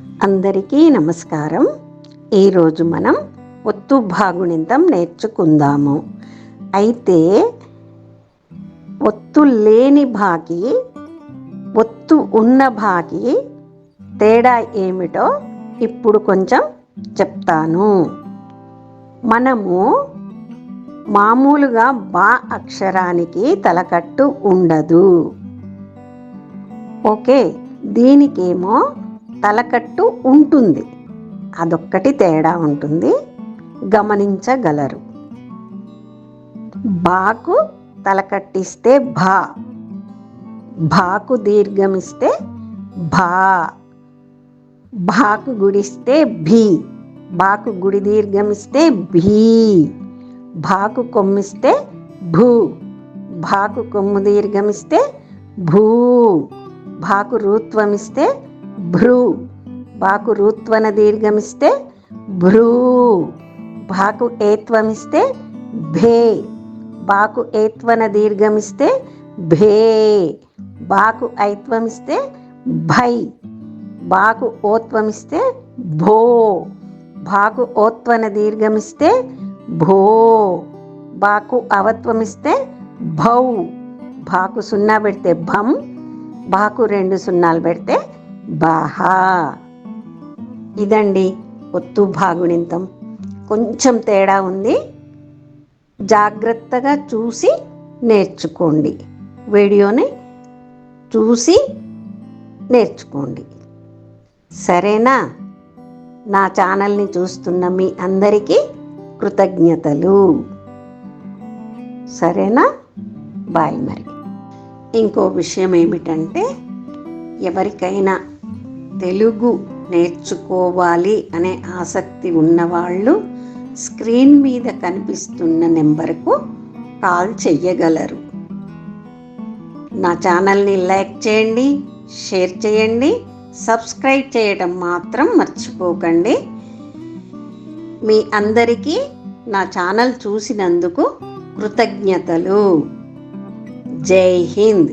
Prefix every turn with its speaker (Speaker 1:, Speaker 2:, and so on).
Speaker 1: అందరికీ నమస్కారం. ఈరోజు మనం ఒత్తు భాగుణింతం నేర్చుకుందాము. అయితే ఒత్తు లేని భాగి ఒత్తు ఉన్న భాగి తేడా ఏమిటో ఇప్పుడు కొంచెం చెప్తాను. మనము మామూలుగా బా అక్షరానికి తలకట్టు ఉండదు. ఓకే దీనికేమో తలకట్టు ఉంటుంది. అదొక్కటి తేడా ఉంటుంది. గమనించగలరు. బాకు తలకట్టిస్తే భా. భాకు దీర్ఘమిస్తే భా. భాకు గుడిస్తే భీ. బాకు గుడి దీర్ఘమిస్తే భీ. భాకు కొమ్మిస్తే భూ. భాకు కొమ్ము దీర్ఘమిస్తే భూ. భాకు రూత్వమిస్తే భ్రూ బాకు రూత్వన దీర్ఘమిస్తే భ్రూ భాకు ఏత్వమిస్తే భే బాకు ఏత్వన దీర్ఘమిస్తే భే బాకు ఐత్వమిస్తే భై బాకు ఓత్వమిస్తే భో బాకు ఓత్వన దీర్ఘమిస్తే భో బాకు అవత్వమిస్తే భౌ బాకు సున్నా పెడితే భం బాకు రెండు సున్నాలు పెడితే బాహా. ఇదండి ఒత్తు భాగుణింతం కొంచెం తేడా ఉంది. జాగ్రత్తగా చూసి నేర్చుకోండి. వీడియోని చూసి నేర్చుకోండి. సరేనా? నా ఛానల్ని చూస్తున్న మీ అందరికీ కృతజ్ఞతలు. సరేనా? బాయ్ మరి. ఇంకో విషయం ఏమిటంటే ఎవరికైనా తెలుగు నేర్చుకోవాలి అనే ఆసక్తి ఉన్నవాళ్ళు స్క్రీన్ మీద కనిపిస్తున్న నెంబర్కు కాల్ చెయ్యగలరు. నా ఛానల్ని లైక్ చేయండి షేర్ చేయండి సబ్స్క్రైబ్ చేయడం మాత్రం మర్చిపోకండి. మీ అందరికీ నా ఛానల్ చూసినందుకు కృతజ్ఞతలు. జై హింద్.